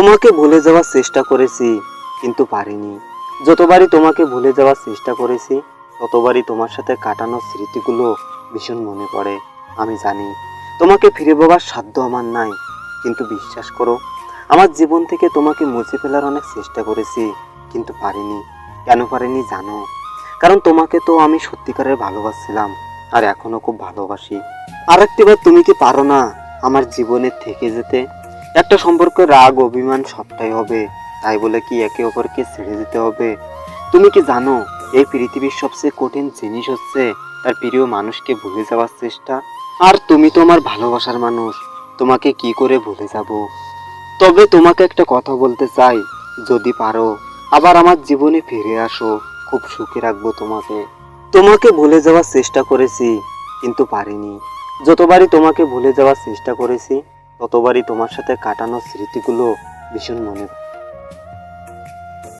তোমাকে ভুলে যাওয়ার চেষ্টা করেছি, কিন্তু পারিনি। যতবারই তোমাকে ভুলে যাওয়ার চেষ্টা করেছি, ততবারই তোমার সাথে কাটানো স্মৃতিগুলো ভীষণ মনে পড়ে, আমি জানি। তোমাকে ফিরে পাবার সাধ্য আমার নাই, কিন্তু বিশ্বাস করো, আমার জীবন থেকে তোমাকে মুছে ফেলার অনেক চেষ্টা করেছি, কিন্তু পারিনি। কেন পারিনি জানো? কারণ তোমাকে তো আমি সত্যিকারের ভালোবাসছিলাম, আর এখনও খুব ভালোবাসি। আর একটিবার তুমি কি পারো না আমার জীবনে থেকে যেতে? একটা সম্পর্কে রাগ, অভিমান সবটাই হবে। তাই বলে কি একে অপরকে ছেড়ে দিতে হবে? তুমি কি জানো, এই পৃথিবীর সবচেয়ে কঠিন জিনিস হচ্ছে তার প্রিয় মানুষকে ভুলে যাওয়ার চেষ্টা? আর তুমি তো আমার ভালোবাসার মানুষ, তোমাকে কি করে ভুলে যাব? তবে তোমাকে একটা কথা বলতে চাই, যদি পারো, আবার আমার জীবনে ফিরে আসো, খুব সুখে রাখব তোমাকে। তোমাকে ভুলে যাওয়ার চেষ্টা করেছি, কিন্তু পারিনি। যতবারই তোমাকে ভুলে যাওয়ার চেষ্টা করেছি ততবারই তোমার সাথে কাটানো স্মৃতিগুলো ভীষণ মনে।